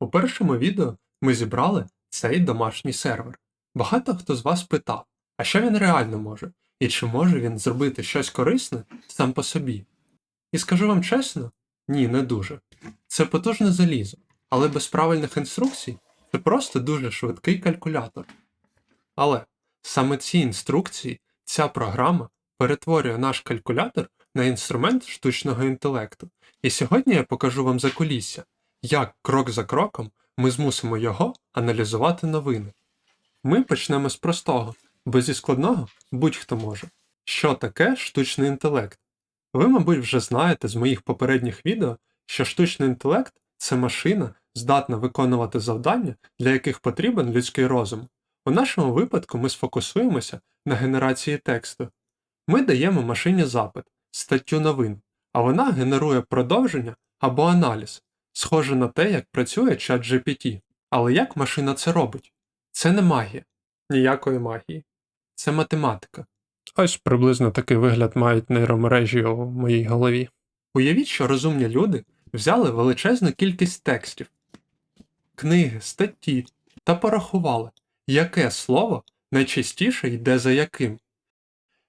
У першому відео ми зібрали цей домашній сервер. Багато хто з вас питав, а що він реально може, і чи може він зробити щось корисне сам по собі. І скажу вам чесно, ні, не дуже. Це потужне залізо, але без правильних інструкцій це просто дуже швидкий калькулятор. Але саме ці інструкції, ця програма перетворює наш калькулятор на інструмент штучного інтелекту. І сьогодні я покажу вам закулісся, як крок за кроком ми змусимо його аналізувати новини. Ми почнемо з простого, бо зі складного будь-хто може. Що таке штучний інтелект? Ви, мабуть, вже знаєте з моїх попередніх відео, що штучний інтелект це машина, здатна виконувати завдання, для яких потрібен людський розум. У нашому випадку ми сфокусуємося на генерації тексту. Ми даємо машині запит, статтю новин, а вона генерує продовження або аналіз, схоже на те, як працює чат GPT. Але як машина це робить? Це не магія, ніякої магії. Це математика. Ось приблизно такий вигляд мають нейромережі у моїй голові. Уявіть, що розумні люди взяли величезну кількість текстів, книги, статті та порахували, яке слово найчастіше йде за яким.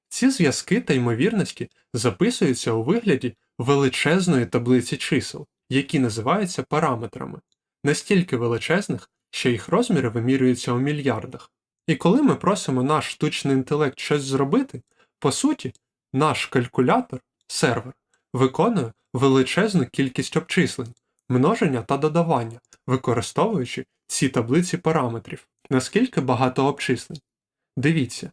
Ці зв'язки та ймовірності записуються у вигляді величезної таблиці чисел, які називаються параметрами, настільки величезних, що їх розміри вимірюються у мільярдах. І коли ми просимо наш штучний інтелект щось зробити, по суті, наш калькулятор, сервер, виконує величезну кількість обчислень, множення та додавання, використовуючи ці таблиці параметрів. Наскільки багато обчислень? Дивіться,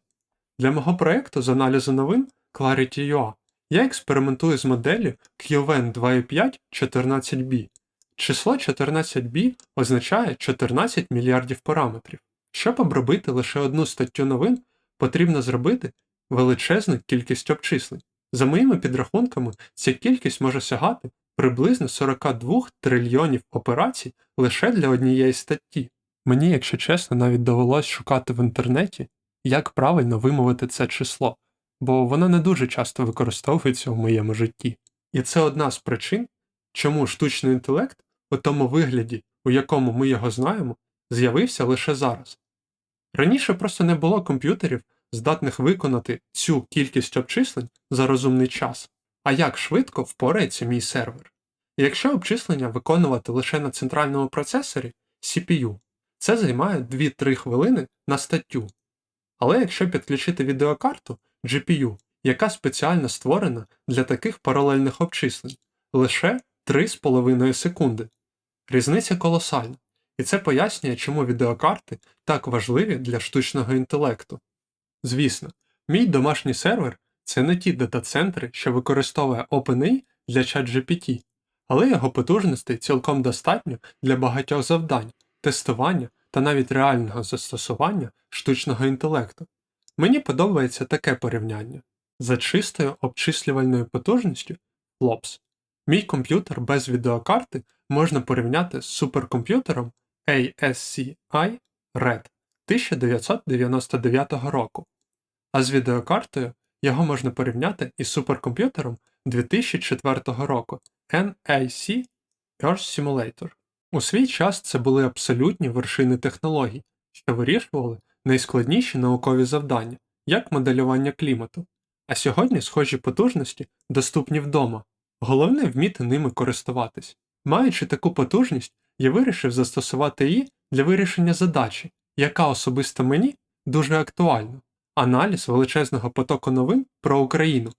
для мого проєкту з аналізу новин Clarity.ua я експериментую з моделлю QVN 2.5 14b. Число 14b означає 14 мільярдів параметрів. Щоб обробити лише одну статтю новин, потрібно зробити величезну кількість обчислень. За моїми підрахунками, ця кількість може сягати приблизно 42 трильйонів операцій лише для однієї статті. Мені, якщо чесно, навіть довелось шукати в інтернеті, як правильно вимовити це число, бо воно не дуже часто використовується в моєму житті. І це одна з причин, чому штучний інтелект у тому вигляді, у якому ми його знаємо, з'явився лише зараз. Раніше просто не було комп'ютерів, здатних виконати цю кількість обчислень за розумний час. А як швидко впорається мій сервер? Якщо обчислення виконувати лише на центральному процесорі CPU, це займає 2-3 хвилини на статтю. Але якщо підключити відеокарту GPU, яка спеціально створена для таких паралельних обчислень, лише 3,5 секунди. Різниця колосальна, і це пояснює, чому відеокарти так важливі для штучного інтелекту. Звісно, мій домашній сервер це не ті дата-центри, що використовує OpenAI для ChatGPT, але його потужностей цілком достатньо для багатьох завдань, тестування та навіть реального застосування штучного інтелекту. Мені подобається таке порівняння за чистою обчислювальною потужністю FLOPS. Мій комп'ютер без відеокарти можна порівняти з суперкомп'ютером ASCI Red 1999 року, а з відеокартою його можна порівняти із суперкомп'ютером 2004 року NAC Earth Simulator. У свій час це були абсолютні вершини технологій, що вирішували найскладніші наукові завдання, як моделювання клімату. А сьогодні схожі потужності доступні вдома. Головне вміти ними користуватись. Маючи таку потужність, я вирішив застосувати її для вирішення задачі, яка особисто мені дуже актуальна аналіз величезного потоку новин про Україну.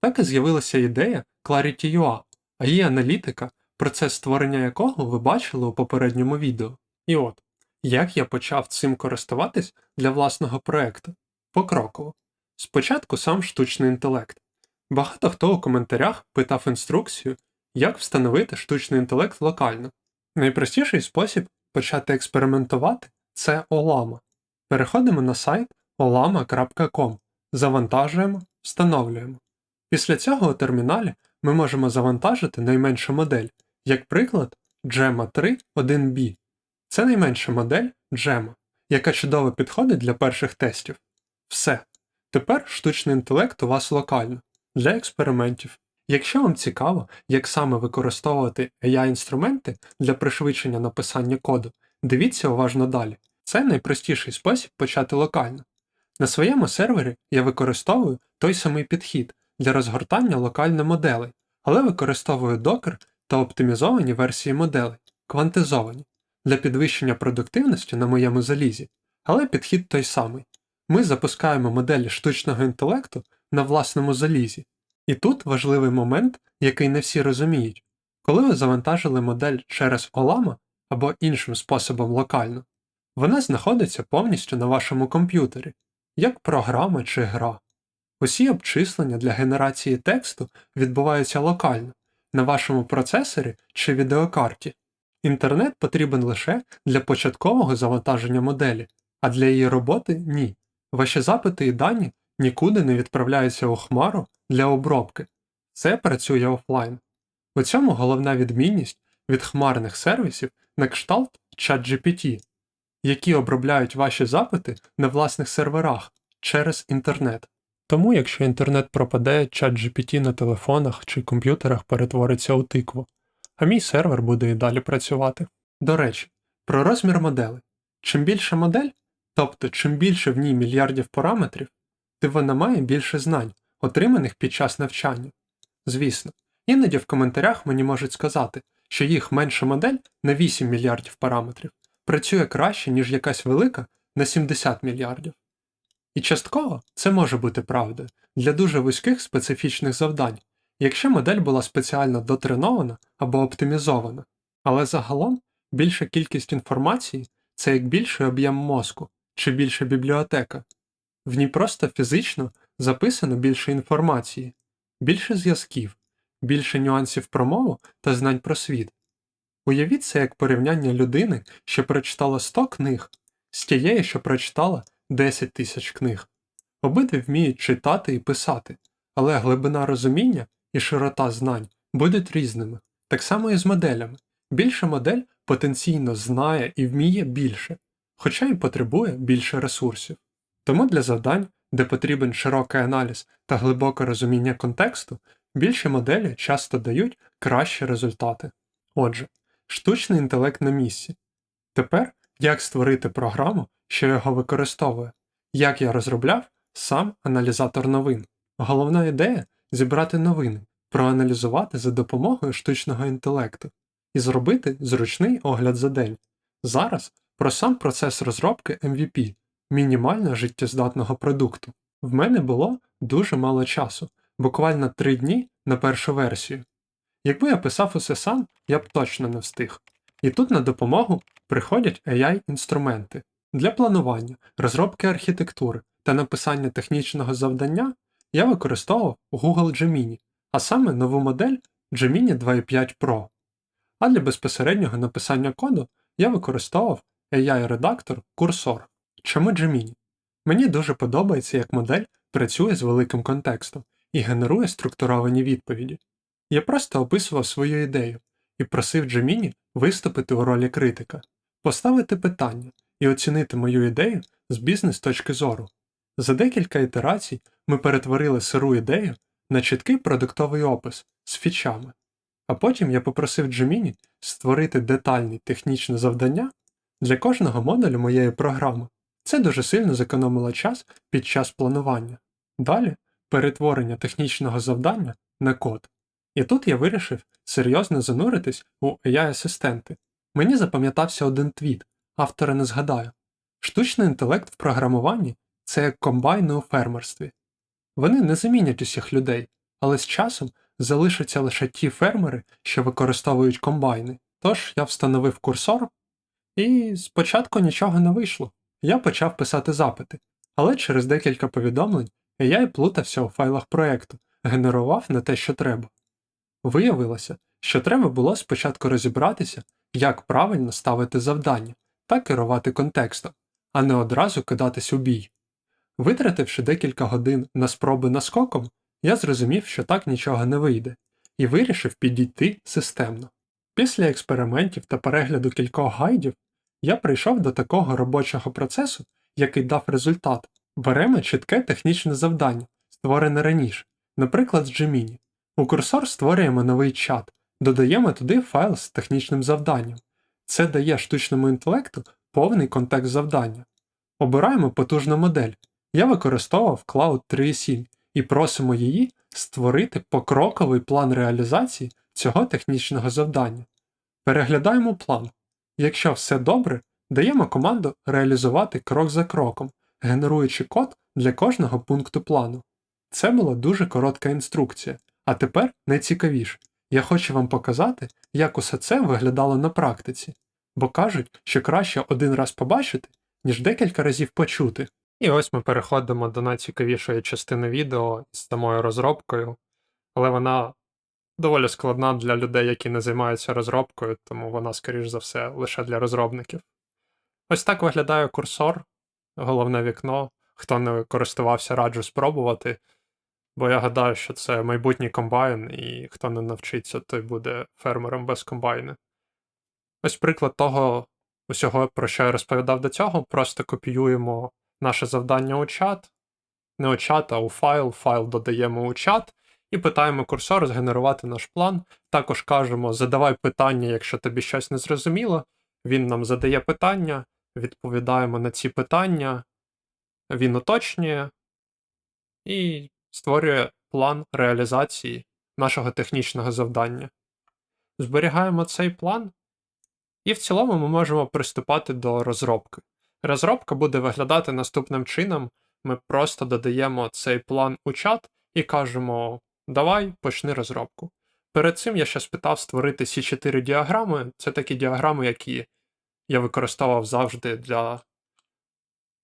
Так і з'явилася ідея Clarity.ua, а її аналітика, процес створення якого ви бачили у попередньому відео. І от, як я почав цим користуватись для власного проекту? Покроково. Спочатку сам штучний інтелект. Багато хто у коментарях питав інструкцію, як встановити штучний інтелект локально. Найпростіший спосіб почати експериментувати це Olama. Переходимо на сайт olama.com, завантажуємо, встановлюємо. Після цього у терміналі ми можемо завантажити найменшу модель, як приклад Gemma 3 1B. Це найменша модель Gemma, яка чудово підходить для перших тестів. Все. Тепер штучний інтелект у вас локально, для експериментів. Якщо вам цікаво, як саме використовувати AI-інструменти для пришвидшення написання коду, дивіться уважно далі. Це найпростіший спосіб почати локально. На своєму сервері я використовую той самий підхід для розгортання локально моделей, але використовую Docker та оптимізовані версії моделей, квантизовані, для підвищення продуктивності на моєму залізі, але підхід той самий. Ми запускаємо моделі штучного інтелекту на власному залізі. І тут важливий момент, який не всі розуміють. Коли ви завантажили модель через OLAMA або іншим способом локально, вона знаходиться повністю на вашому комп'ютері, як програма чи гра. Усі обчислення для генерації тексту відбуваються локально, на вашому процесорі чи відеокарті. Інтернет потрібен лише для початкового завантаження моделі, а для її роботи ні. Ваші запити і дані нікуди не відправляються у хмару для обробки. Це працює офлайн. У цьому головна відмінність від хмарних сервісів на кшталт ChatGPT, які обробляють ваші запити на власних серверах через інтернет. Тому, якщо інтернет пропаде, ChatGPT на телефонах чи комп'ютерах перетвориться у тикву, а мій сервер буде і далі працювати. До речі, про розмір моделей. Чим більша модель, тобто чим більше в ній мільярдів параметрів, тим вона має більше знань, отриманих під час навчання. Звісно, іноді в коментарях мені можуть сказати, що їх менша модель на 8 мільярдів параметрів працює краще, ніж якась велика на 70 мільярдів. І частково це може бути правдою для дуже вузьких специфічних завдань, якщо модель була спеціально дотренована або оптимізована, але загалом більша кількість інформації це як більший об'єм мозку чи більша бібліотека, в ній просто фізично записано більше інформації, більше зв'язків, більше нюансів про мову та знань про світ. Уявіть це як порівняння людини, що прочитала 100 книг, з тією, що прочитала 10 тисяч книг. Обидві вміють читати і писати, але глибина розуміння і широта знань будуть різними, так само і з моделями. Більша модель потенційно знає і вміє більше, хоча й потребує більше ресурсів. Тому для завдань, де потрібен широкий аналіз та глибоке розуміння контексту, більші моделі часто дають кращі результати. Отже, штучний інтелект на місці. Тепер як створити програму, що його використовує, як я розробляв сам аналізатор новин. Головна ідея зібрати новини, проаналізувати за допомогою штучного інтелекту і зробити зручний огляд за день. Зараз про сам процес розробки MVP мінімально життєздатного продукту. В мене було дуже мало часу, буквально 3 дні на першу версію. Якби я писав усе сам, я б точно не встиг. І тут на допомогу приходять AI-інструменти. Для планування, розробки архітектури та написання технічного завдання я використовував Google Gemini, а саме нову модель Gemini 2.5 Pro. А для безпосереднього написання коду я використовував AI-редактор Cursor. Чому Gemini? Мені дуже подобається, як модель працює з великим контекстом і генерує структуровані відповіді. Я просто описував свою ідею і просив Gemini виступити у ролі критика, поставити питання і оцінити мою ідею з бізнес точки зору. За декілька ітерацій ми перетворили сиру ідею на чіткий продуктовий опис з фічами, а потім я попросив Gemini створити детальне технічне завдання для кожного модулю моєї програми. Це дуже сильно зекономило час під час планування. Далі перетворення технічного завдання на код. І тут я вирішив серйозно зануритись у AI-асистенти. Мені запам'ятався один твіт, автора не згадаю. Штучний інтелект в програмуванні це комбайни у фермерстві. Вони не замінять усіх людей, але з часом залишаться лише ті фермери, що використовують комбайни. Тож я встановив курсор, і спочатку нічого не вийшло. Я почав писати запити, але через декілька повідомлень AI плутався у файлах проєкту, генерував не те, що треба. Виявилося, що треба було спочатку розібратися, як правильно ставити завдання та керувати контекстом, а не одразу кидатись у бій. Витративши декілька годин на спроби наскоком, я зрозумів, що так нічого не вийде, і вирішив підійти системно. Після експериментів та перегляду кількох гайдів я прийшов до такого робочого процесу, який дав результат. Беремо чітке технічне завдання, створене раніше, наприклад, з Gemini. У курсор створюємо новий чат, додаємо туди файл з технічним завданням. Це дає штучному інтелекту повний контекст завдання. Обираємо потужну модель. Я використовував Cloud 3.7 і просимо її створити покроковий план реалізації цього технічного завдання. Переглядаємо план. Якщо все добре, даємо команду реалізувати крок за кроком, генеруючи код для кожного пункту плану. Це була дуже коротка інструкція, а тепер найцікавіше. Я хочу вам показати, як усе це виглядало на практиці, бо кажуть, що краще один раз побачити, ніж декілька разів почути. І ось ми переходимо до найцікавішої частини відео з самою розробкою, але вона доволі складна для людей, які не займаються розробкою, тому вона, скоріш за все, лише для розробників. Ось так виглядає курсор, головне вікно. Хто не користувався, раджу спробувати, бо я гадаю, що це майбутній комбайн, і хто не навчиться, той буде фермером без комбайни. Ось приклад того усього, про що я розповідав до цього, просто копіюємо наше завдання у чат, не у чат, а у файл, файл додаємо у чат і питаємо курсор згенерувати наш план. Також кажемо, задавай питання, якщо тобі щось не зрозуміло. Він нам задає питання, відповідаємо на ці питання, він уточнює і створює план реалізації нашого технічного завдання. Зберігаємо цей план, і в цілому ми можемо приступати до розробки. Розробка буде виглядати наступним чином: ми просто додаємо цей план у чат і кажемо: Давай, почни розробку. Перед цим я ще спитав створити ці 4 діаграми. Це такі діаграми, які я використовував завжди для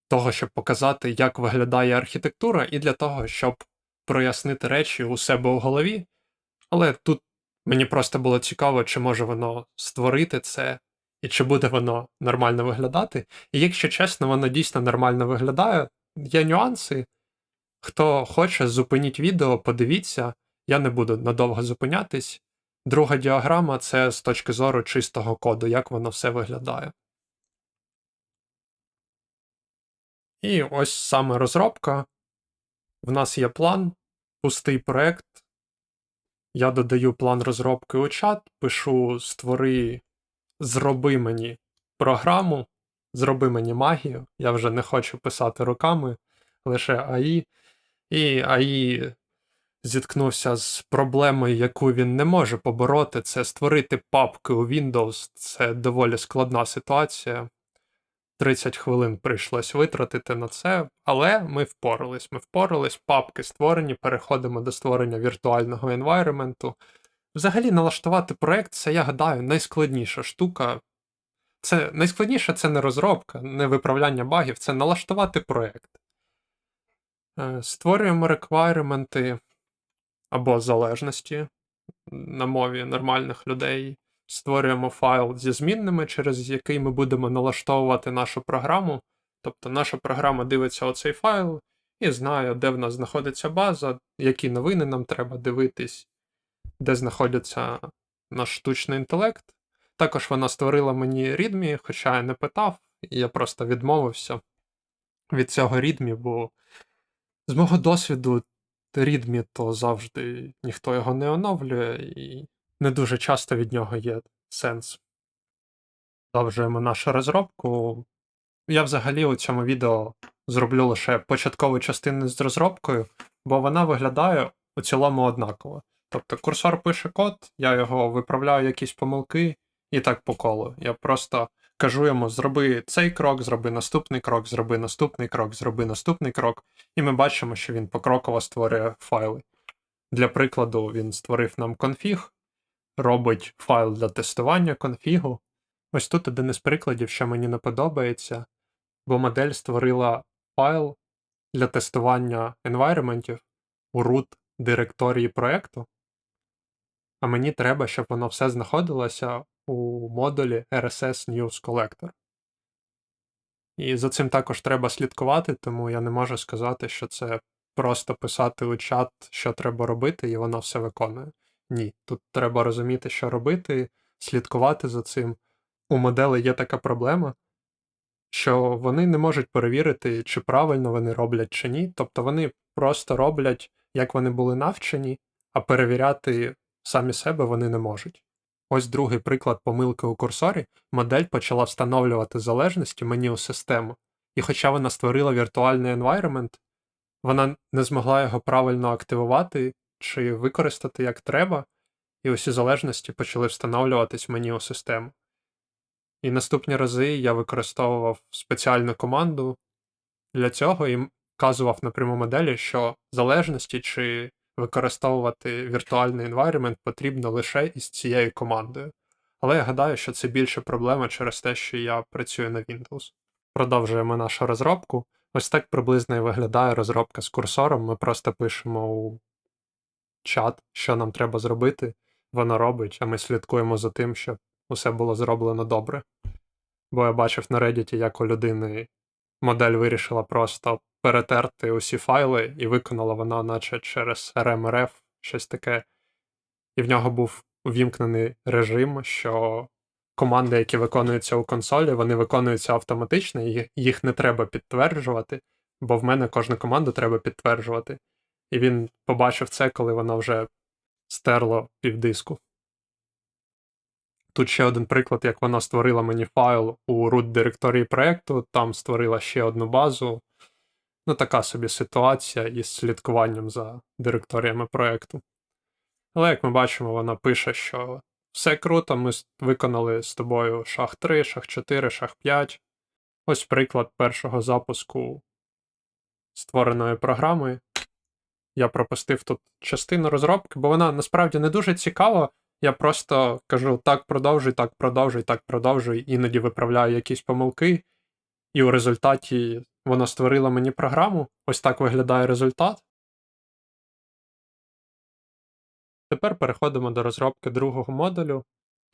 того, щоб показати, як виглядає архітектура, і для того, щоб прояснити речі у себе у голові. Але тут мені просто було цікаво, чи може воно створити це, і чи буде воно нормально виглядати. І якщо чесно, воно дійсно нормально виглядає. Є нюанси. Хто хоче, зупиніть відео, подивіться, я не буду надовго зупинятись. Друга діаграма це з точки зору чистого коду, як воно все виглядає. І ось саме розробка. В нас є план, пустий проект. Я додаю план розробки у чат, пишу створи, зроби мені програму, зроби мені магію. Я вже не хочу писати руками, лише АІ. І АІ зіткнувся з проблемою, яку він не може побороти. Це створити папки у Windows. Це доволі складна ситуація. 30 хвилин прийшлось витратити на це, але ми впорались. Ми впорались, папки створені, переходимо до створення віртуального енвайременту. Взагалі, налаштувати проект це, я гадаю, найскладніша штука. Це найскладніше це не розробка, не виправляння багів, це налаштувати проект. Е, Створюємо реквайременти або залежності на мові нормальних людей. Створюємо файл зі змінними, через який ми будемо налаштовувати нашу програму. Тобто наша програма дивиться оцей файл і знає, де в нас знаходиться база, які новини нам треба дивитись, де знаходиться наш штучний інтелект. Також вона створила мені readme, хоча я не питав, і я просто відмовився від цього readme, бо з мого досвіду readme то завжди ніхто його не оновлює, і не дуже часто від нього є сенс. Продовжуємо нашу розробку. Я взагалі у цьому відео зроблю лише початкову частину з розробкою, бо вона виглядає у цілому однаково. Тобто курсор пише код, я його виправляю якісь помилки і так по колу. Я просто кажу йому: зроби цей крок, зроби наступний крок, зроби наступний крок, зроби наступний крок, і ми бачимо, що він покроково створює файли. Для прикладу, він створив нам конфіг, робить файл для тестування конфігу. Ось тут один із прикладів, що мені не подобається, бо модель створила файл для тестування environmentів у root директорії проєкту, а мені треба, щоб воно все знаходилося у модулі RSS News Collector. І за цим також треба слідкувати, тому я не можу сказати, що це просто писати у чат, що треба робити, і воно все виконує. Ні, тут треба розуміти, що робити, слідкувати за цим. У модели є така проблема, що вони не можуть перевірити, чи правильно вони роблять чи ні. Тобто вони просто роблять, як вони були навчені, а перевіряти самі себе вони не можуть. Ось другий приклад помилки у курсорі. Модель почала встановлювати залежності мені у систему, і хоча вона створила віртуальний environment, вона не змогла його правильно активувати чи використати як треба, і усі залежності почали встановлюватись мені у систему. І наступні рази я використовував спеціальну команду для цього і вказував напряму моделі, що залежності чи використовувати віртуальний environment потрібно лише із цією командою. Але я гадаю, що це більше проблема через те, що я працюю на Windows. Продовжуємо нашу розробку. Ось так приблизно і виглядає розробка з курсором. Ми просто пишемо у чат, що нам треба зробити, воно робить, а ми слідкуємо за тим, щоб усе було зроблено добре. Бо я бачив на Reddit, як у людини модель вирішила просто перетерти усі файли, і виконала вона, наче через RMRF, щось таке. І в нього був увімкнений режим, що команди, які виконуються у консолі, вони виконуються автоматично, і їх не треба підтверджувати, бо в мене кожну команду треба підтверджувати. І він побачив це, коли вона вже стерло півдиску. Тут ще один приклад, як вона створила мені файл у root директорії проєкту, там створила ще одну базу. Ну, така собі ситуація із слідкуванням за директоріями проєкту. Але, як ми бачимо, вона пише, що все круто, ми виконали з тобою шаг 3, шаг 4, шаг 5. Ось приклад першого запуску створеної програми. Я пропустив тут частину розробки, бо вона насправді не дуже цікава. Я просто кажу так продовжуй, так продовжуй, так продовжуй, іноді виправляю якісь помилки, і у результаті вона створила мені програму. Ось так виглядає результат. Тепер переходимо до розробки другого модулю.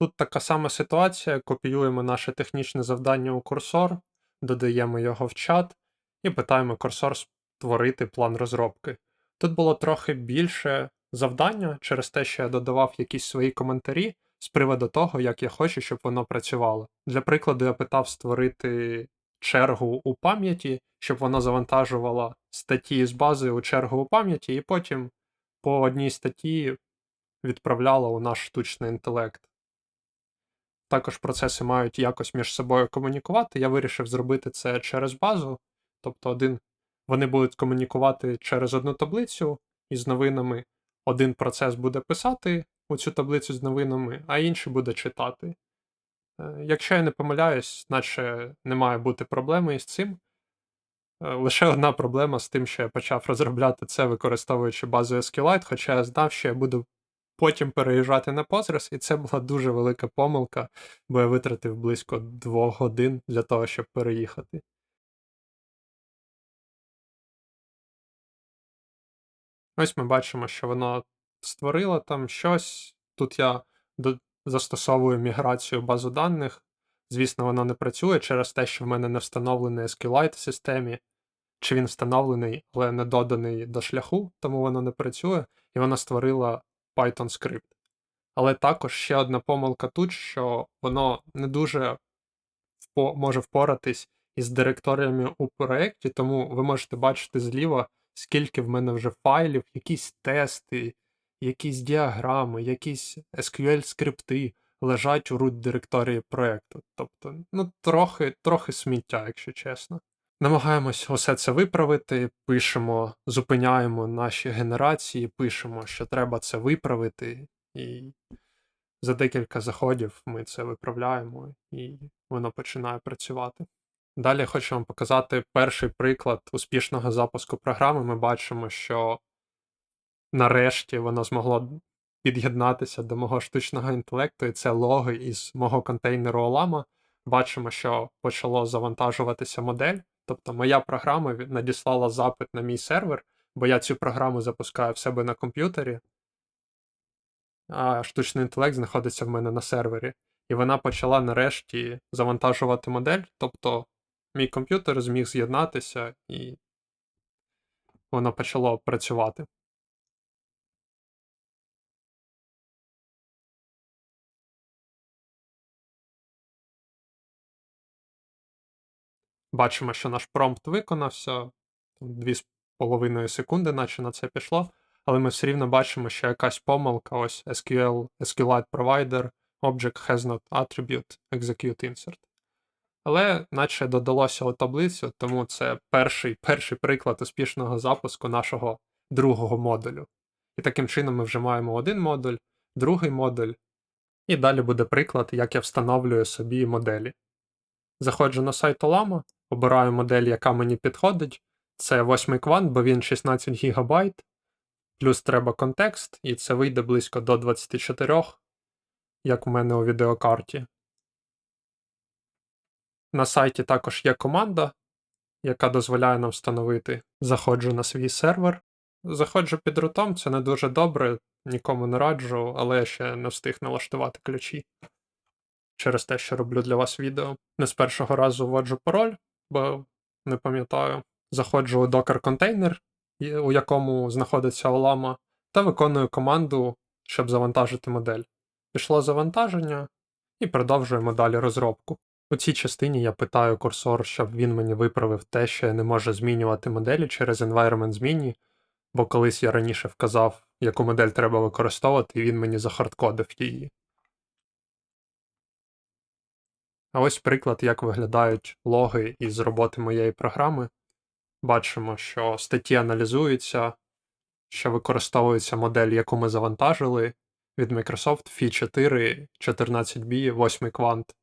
Тут така сама ситуація: копіюємо наше технічне завдання у курсор, додаємо його в чат і питаємо курсор створити план розробки. Тут було трохи більше завдання через те, що я додавав якісь свої коментарі з приводу того, як я хочу, щоб воно працювало. Для прикладу, я питав створити чергу у пам'яті, щоб воно завантажувало статті з бази у чергу у пам'яті, і потім по одній статті відправляло у наш штучний інтелект. Також процеси мають якось між собою комунікувати. Я вирішив зробити це через базу. Тобто, один, вони будуть комунікувати через одну таблицю із новинами. Один процес буде писати у цю таблицю з новинами, а інший буде читати. Е, Якщо я не помиляюсь, наче не має бути проблеми із цим. Е, Лише одна проблема з тим, що я почав розробляти це, використовуючи базу SQLite, хоча я знав, що я буду потім переїжджати на Postgres, і це була дуже велика помилка, бо я витратив близько двох годин для того, щоб переїхати. Ось ми бачимо, що воно створило там щось. Тут я застосовую міграцію базу даних. Звісно, воно не працює через те, що в мене не встановлений SQLite в системі, чи він встановлений, але не доданий до шляху, тому воно не працює, і вона створила Python скрипт. Але також ще одна помилка тут, що воно не дуже може впоратись із директоріями у проєкті, тому ви можете бачити зліва, скільки в мене вже файлів, якісь тести, якісь діаграми, якісь SQL скрипти лежать у root директорії проєкту. Тобто, ну, трохи, трохи сміття, якщо чесно. Намагаємось усе це виправити, пишемо, зупиняємо наші генерації, пишемо, що треба це виправити, і за декілька заходів ми це виправляємо, і воно починає працювати. Далі хочу вам показати перший приклад успішного запуску програми. Ми бачимо, що нарешті воно змогло під'єднатися до мого штучного інтелекту, і це логи із мого контейнеру Olama. Бачимо, що почало завантажуватися модель. Тобто моя програма надіслала запит на мій сервер, бо я цю програму запускаю в себе на комп'ютері, а штучний інтелект знаходиться в мене на сервері. І вона почала нарешті завантажувати модель. Тобто мій комп'ютер зміг з'єднатися і воно почало працювати. Бачимо, що наш промпт виконався. Дві з половиною секунди, наче на це пішло. але ми все рівно бачимо, що якась помилка, ось SQL, SQLite Provider, Object has not attribute, execute insert. Але наче додалося у таблицю, тому це перший, перший приклад успішного запуску нашого другого модулю. І таким чином ми вже маємо один модуль, другий модуль, і далі буде приклад, як я встановлюю собі моделі. Заходжу на сайт Olama, обираю модель, яка мені підходить. Це 8 квант, бо він 16 ГБ, плюс треба контекст, і це вийде близько до 24, як у мене у відеокарті. На сайті також є команда, яка дозволяє нам встановити. Заходжу на свій сервер. Заходжу під рутом, це не дуже добре, нікому не раджу, але я ще не встиг налаштувати ключі через те, що роблю для вас відео. Не з першого разу вводжу пароль, бо не пам'ятаю. Заходжу у Docker контейнер, у якому знаходиться Olama, та виконую команду, щоб завантажити модель. Пішло завантаження і продовжуємо далі розробку. У цій частині я питаю курсор, щоб він мені виправив те, що я не можу змінювати моделі через environment зміні, бо колись я раніше вказав, яку модель треба використовувати, і він мені захардкодив її. А ось приклад, як виглядають логи із роботи моєї програми. Бачимо, що статті аналізуються, що використовується модель, яку ми завантажили від Microsoft Phi 4 14B 8 квант.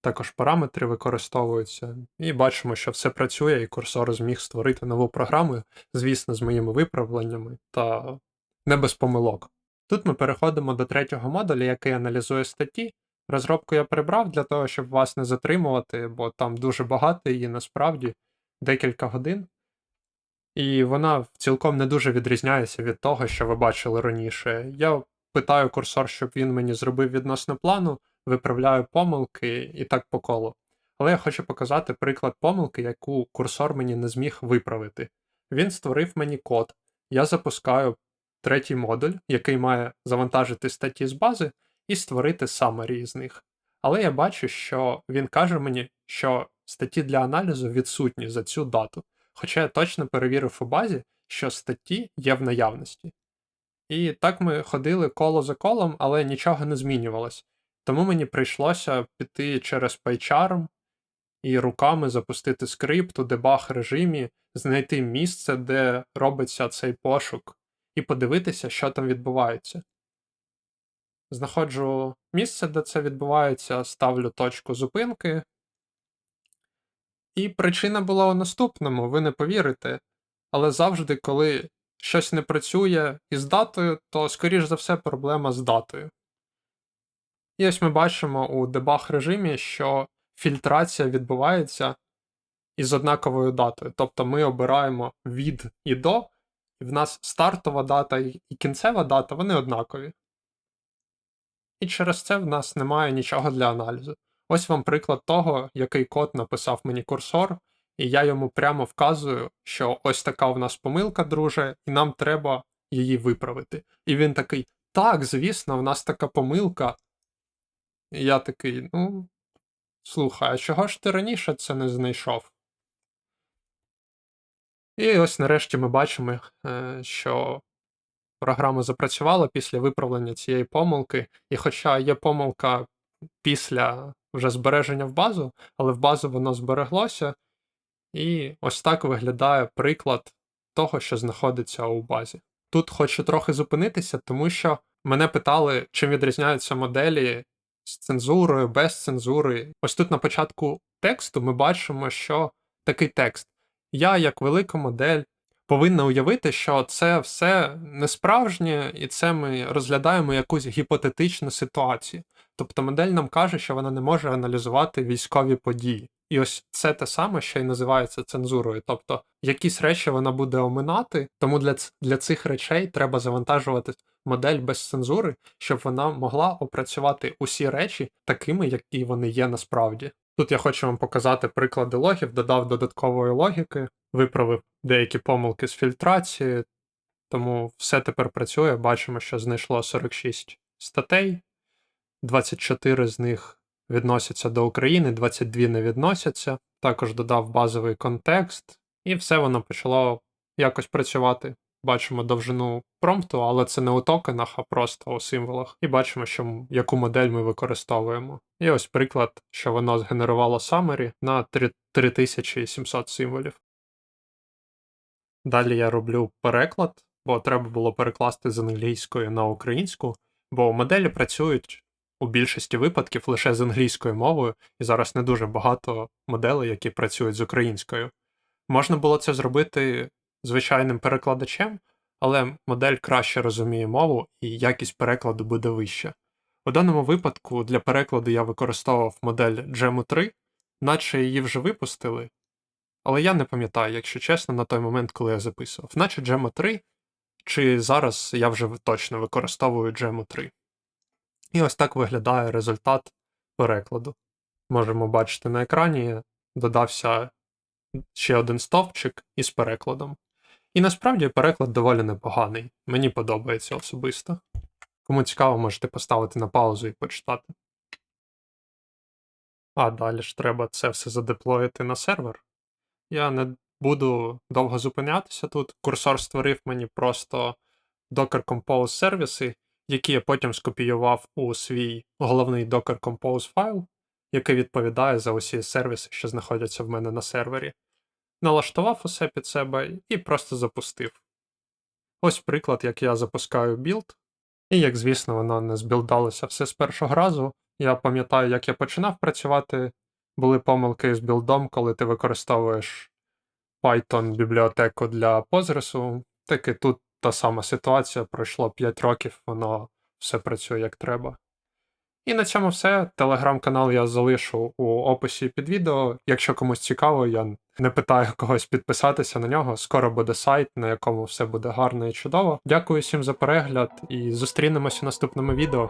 Також параметри використовуються, і бачимо, що все працює, і курсор зміг створити нову програму, звісно, з моїми виправленнями та не без помилок. Тут ми переходимо до третього модуля, який аналізує статті. Розробку я прибрав для того, щоб вас не затримувати, бо там дуже багато її насправді декілька годин. І вона цілком не дуже відрізняється від того, що ви бачили раніше. Я питаю курсор, щоб він мені зробив відносно плану виправляю помилки і так по колу. Але я хочу показати приклад помилки, яку курсор мені не зміг виправити. Він створив мені код. Я запускаю третій модуль, який має завантажити статті з бази, і створити summary з них. Але я бачу, що він каже мені, що статті для аналізу відсутні за цю дату. Хоча я точно перевірив у базі, що статті є в наявності. І так ми ходили коло за колом, але нічого не змінювалось. Тому мені прийшлося піти через PyCharm і руками запустити скрипт у дебаг режимі, знайти місце, де робиться цей пошук, і подивитися, що там відбувається. Знаходжу місце, де це відбувається, ставлю точку зупинки. І причина була у наступному, ви не повірите. Але завжди, коли щось не працює із датою, то, скоріш за все, проблема з датою. І ось ми бачимо у дебаг режимі, що фільтрація відбувається із однаковою датою. Тобто ми обираємо від і до, і в нас стартова дата і кінцева дата вони однакові. І через це в нас немає нічого для аналізу. Ось вам приклад того, який код написав мені курсор, і я йому прямо вказую, що ось така в нас помилка, друже, і нам треба її виправити. І він такий: так, звісно, в нас така помилка. І я такий, ну, слухай, а чого ж ти раніше це не знайшов? І ось нарешті ми бачимо, е, що програма запрацювала після виправлення цієї помилки. І хоча є помилка після вже збереження в базу, але в базу воно збереглося. І ось так виглядає приклад того, що знаходиться у базі. Тут хочу трохи зупинитися, тому що мене питали, чим відрізняються моделі з цензурою, без цензури. Ось тут на початку тексту ми бачимо, що такий текст. Я, як велика модель, повинна уявити, що це все не справжнє, і це ми розглядаємо якусь гіпотетичну ситуацію. Тобто модель нам каже, що вона не може аналізувати військові події. І ось це те саме, що й називається цензурою. Тобто якісь речі вона буде оминати, тому для для цих речей треба завантажувати модель без цензури, щоб вона могла опрацювати усі речі такими, які вони є насправді. Тут я хочу вам показати приклади логів, додав додаткової логіки, виправив деякі помилки з фільтрації, тому все тепер працює. Бачимо, що знайшло 46 статей, 24 з них відносяться до України, 22 не відносяться. Також додав базовий контекст, і все воно почало якось працювати. Бачимо довжину промпту, але це не у токенах, а просто у символах. І бачимо, що яку модель ми використовуємо. І ось приклад, що воно згенерувало summary на 3700 символів. Далі я роблю переклад, бо треба було перекласти з англійської на українську, бо моделі працюють у більшості випадків лише з англійською мовою, і зараз не дуже багато моделей, які працюють з українською. Можна було це зробити звичайним перекладачем, але модель краще розуміє мову і якість перекладу буде вища. У даному випадку для перекладу я використовував модель Gemu 3, наче її вже випустили, але я не пам'ятаю, якщо чесно, на той момент, коли я записував. Наче Gemu 3, чи зараз я вже точно використовую Gemu 3. І ось так виглядає результат перекладу. Можемо бачити на екрані, додався ще один стовпчик із перекладом. І насправді переклад доволі непоганий. Мені подобається особисто. Кому цікаво, можете поставити на паузу і почитати. А далі ж треба це все задеплоїти на сервер. Я не буду довго зупинятися тут. Курсор створив мені просто Docker Compose сервіси, які я потім скопіював у свій головний Docker Compose файл, який відповідає за усі сервіси, що знаходяться в мене на сервері. Налаштував усе під себе і просто запустив. Ось приклад, як я запускаю білд. І як звісно, воно не збілдалося все з першого разу. Я пам'ятаю, як я починав працювати, були помилки з білдом, коли ти використовуєш Python бібліотеку для Postgres. Так і тут та сама ситуація, пройшло 5 років, воно все працює як треба. І на цьому все. Телеграм-канал я залишу у описі під відео. Якщо комусь цікаво, я не питаю когось підписатися на нього. Скоро буде сайт, на якому все буде гарно і чудово. Дякую всім за перегляд і зустрінемось у наступному відео.